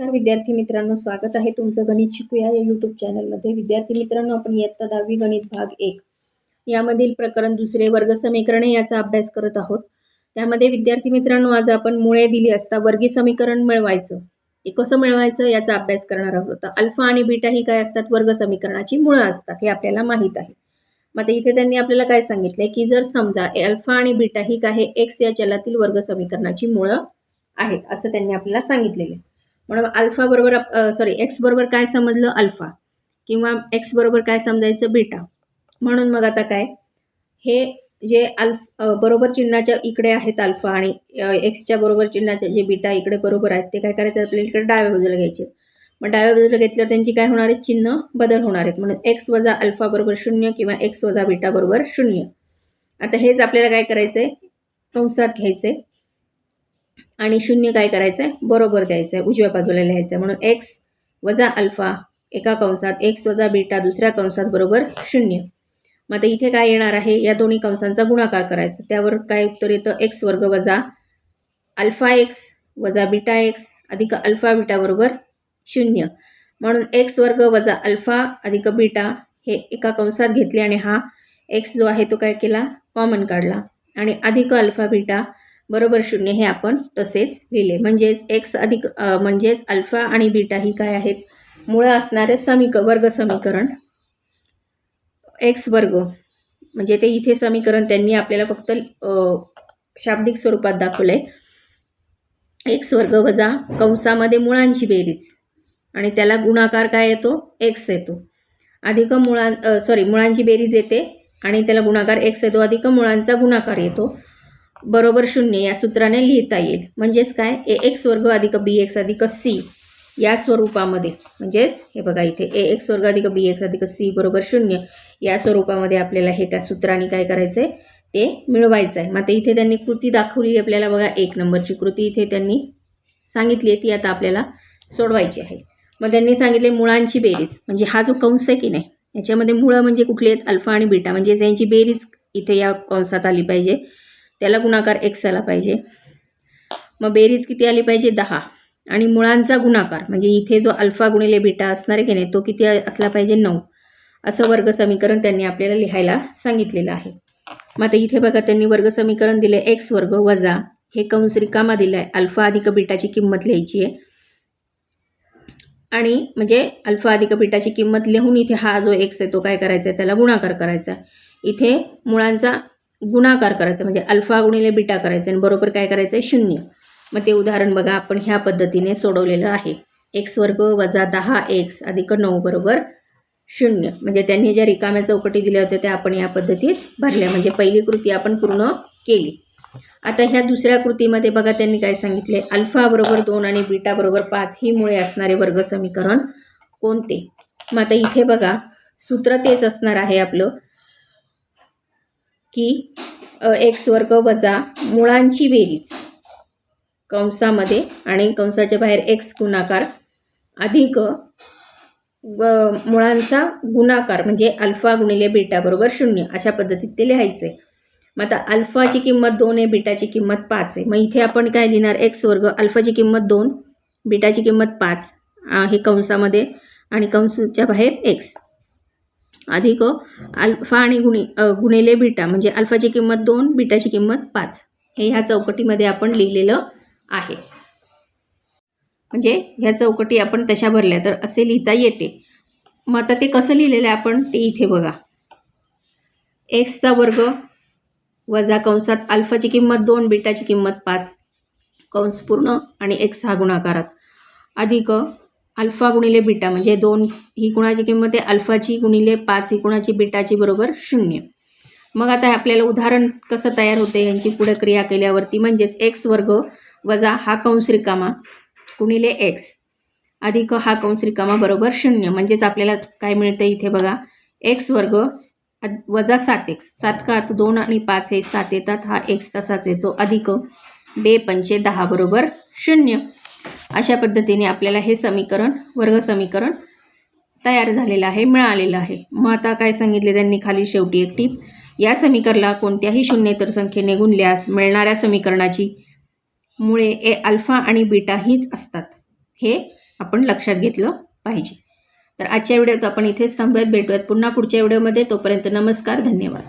नमस्कार विद्यार्थी मित्रांनो स्वागत आहे तुमचं गणित शिकूया या यूट्यूब चॅनलमध्ये विद्यार्थी मित्रांनो आपण इयत्ता दहावी गणित भाग एक. यामधील प्रकरण दुसरे वर्ग समीकरणे याचा अभ्यास करत आहोत. त्यामध्ये विद्यार्थी मित्रांनो आज आपण मुळे दिली असता वर्गीय समीकरण मिळवायचं. ते कसं मिळवायचं याचा अभ्यास करणार आहोत. अल्फा आणि बीटा ही काय असतात? वर्ग समीकरणाची मुळं असतात हे आपल्याला माहीत आहे. मग आता इथे त्यांनी आपल्याला काय सांगितलंय? की जर समजा अल्फा आणि बीटा ही काय आहे? एक्स या चलातील वर्ग समीकरणाची मुळं आहेत असं त्यांनी आपल्याला सांगितलेलं आहे. म्हणून अल्फा बरोबर सॉरी एक्स बरोबर काय समजलं? अल्फा. किंवा एक्स बरोबर काय समजायचं? बीटा. म्हणून मग आता काय? हे जे अल्फ बरोबर चिन्हाच्या इकडे आहेत अल्फा आणि एक्सच्या बरोबर चिन्हाच्या जे बीटा इकडे बरोबर आहेत ते काय करायचं? आपल्याला इकडे डाव्या बाजूला घ्यायचे. मग डाव्या बाजूला घेतल्यावर त्यांची काय होणार आहे चिन्ह बदल होणार आहेत. म्हणून एक्स वजा अल्फा बरोबर शून्य किंवा एक्स वजा बीटा बरोबर शून्य. आता हेच आपल्याला काय करायचं आहे कंसात घ्यायचं आहे आणि शून्य काय करायचं आहे बरोबर द्यायचं आहे उजव्या बाजूला लिहायचं आहे म्हणून एक्स वजा अल्फा एका कंसात एक्स वजा बीटा दुसऱ्या कंसात बरोबर शून्य. मग आता इथे काय येणार आहे? या दोन्ही कंसांचा गुणाकार करायचा. त्यावर काय उत्तर येतं? एक्स वर्ग वजा अल्फा एक्स वजा बीटा एक्स अधिक अल्फा बीटा बरोबर शून्य. म्हणून एक्स वर्ग वजा अल्फा अधिक बीटा हे एका कंसात घेतले आणि हा एक्स जो आहे तो काय केला? कॉमन काढला. आणि अधिक अल्फा बीटा बरोबर शून्य हे आपण तसेच लिहिले. म्हणजेच एक्स अधिक म्हणजेच अल्फा आणि बीटा ही काय आहेत? मुळं असणारे समीक वर्ग समीकरण. एक्स वर्ग. म्हणजे ते इथे समीकरण त्यांनी आपल्याला फक्त शाब्दिक स्वरूपात दाखवलं आहे एक्स वर्ग वजा कंसामध्ये मुळांची बेरीज. आणि त्याला गुणाकार काय येतो? एक्स येतो. अधिक मुळां सॉरी मुळांची बेरीज येते आणि त्याला गुणाकार एक्स येतो. अधिक मुळांचा गुणाकार येतो. बरोबर शून्य या सूत्राने लिहिता येईल. म्हणजेच काय? ए एक्स वर्ग अधिक बी एक्स अधिक सी या स्वरूपामध्ये. म्हणजेच हे बघा इथे ए एक्स वर्ग अधिक बी एक्स अधिक सी बरोबर शून्य या स्वरूपामध्ये आपल्याला हे त्या सूत्राने काय करायचं आहे ते मिळवायचं आहे मग आता इथे त्यांनी कृती दाखवली आपल्याला बघा एक नंबरची कृती इथे त्यांनी सांगितली आहे ती आता आपल्याला सोडवायची आहे. मग त्यांनी सांगितले मुळांची बेरीज. म्हणजे हा जो कंस आहे की नाही याच्यामध्ये मुळं म्हणजे कुठली आहेत? अल्फा आणि बीटा. म्हणजे त्यांची बेरीज इथे या कंसात आली पाहिजे त्याला गुणाकार एक्स आला पाहिजे. मग बेरीज किती आली पाहिजे? दहा. आणि मुळांचा गुणाकार म्हणजे इथे जो अल्फा गुणिले बीटा असणार आहे की नाही तो किती असला पाहिजे? नऊ. असं वर्ग समीकरण त्यांनी आपल्याला लिहायला सांगितलेलं आहे. मग आता इथे बघा त्यांनी वर्ग समीकरण दिले एक्स वर्ग वजा हे कंस रिकामा दिला आहे अल्फा अधिक बीटाची किंमत लिहायची आहे. आणि म्हणजे अल्फा अधिक बीटाची किंमत लिहून इथे हा जो एक्स आहे तो काय करायचा आहे? त्याला गुणाकार करायचा इथे मुळांचा गुणाकार करायचा म्हणजे अल्फा गुणिले बिटा करायचं आणि बरोबर काय करायचं आहे शून्य. मग ते उदाहरण बघा आपण ह्या पद्धतीने सोडवलेलं आहे. एक्स वर्ग वजा दहा एक्स अधिक नऊ बरोबर शून्य. म्हणजे त्यांनी ज्या रिकाम्या चौकटी दिल्या होत्या त्या आपण या पद्धतीत भरल्या. म्हणजे पहिली कृती आपण पूर्ण केली. आता ह्या दुसऱ्या कृतीमध्ये बघा त्यांनी काय सांगितले? अल्फा बरोबर दोन आणि बीटा बरोबर पाच ही मुळे असणारे वर्ग समीकरण कोणते? मग आता इथे बघा सूत्र तेच असणार आहे आपलं. की एक्स वर्ग वजा मुळांची बेरीज. कंसामध्ये आणि कंसाच्या बाहेर एक्स गुणाकार अधिक व मुळांचा गुणाकार म्हणजे अल्फा गुणिले बीटा बरोबर शून्य अशा पद्धतीत ते लिहायचं. आहे मग आता अल्फाची किंमत दोन आहे बीटाची किंमत पाच आहे. मग इथे आपण काय लिहिणार? एक्स वर्ग अल्फाची किंमत दोन बीटाची किंमत पाच हे कंसामध्ये आणि कंसच्या बाहेर एक्स अधिक अल्फा आणि गुणि गुणिले बीटा म्हणजे अल्फाची किंमत दोन बीटाची किंमत पाच. हे ह्या चौकटीमध्ये आपण लिहिलेलं आहे. म्हणजे ह्या चौकटी आपण तशा भरल्या तर असे लिहिता येते. मग आता ते कसं लिहिलेलं आहे आपण? ते इथे बघा. एक्सचा वर्ग वजा कंसात अल्फाची किंमत दोन बीटाची किंमत पाच. कंस पूर्ण आणि एक्स हा गुणाकारात. अधिक अल्फा गुणिले बीटा म्हणजे दोन ही कुणाची किंमत आहे? अल्फाची गुणिले पाच ही कुणाची? बीटाची बरोबर शून्य. मग आता आपल्याला उदाहरण कसं तयार होते यांची पुढे क्रिया केल्यावरती म्हणजेच एक्स वर्ग वजा हा कंस रिकामा गुणिले एक्स अधिक हा कंस रिकामा बरोबर शून्य. म्हणजेच आपल्याला काय मिळतं इथे बघा एक्स वर्ग अद- वजा सात एक्स सात का दोन आणि पाच हे सात येतात हा एक्स तसाच येतो. अधिक बे पंचे दहा बरोबर शून्य. अशा पद्धतीने आपल्याला हे समीकरण वर्ग समीकरण तयार झालेलं आहे मिळालेलं आहे. मग आता काय सांगितले त्यांनी खाली शेवटी एक टीप? या समीकरणाला कोणत्याही शून्येतर संख्येने गुणल्यास मिळणाऱ्या समीकरणाची मुळे ए अल्फा आणि बीटा हीच असतात. हे आपण लक्षात घेतलं पाहिजे. तर आजच्या व्हिडिओत आपण इथेच थांबूयात भेटूयात पुन्हा पुढच्या व्हिडिओमध्ये. तोपर्यंत नमस्कार धन्यवाद.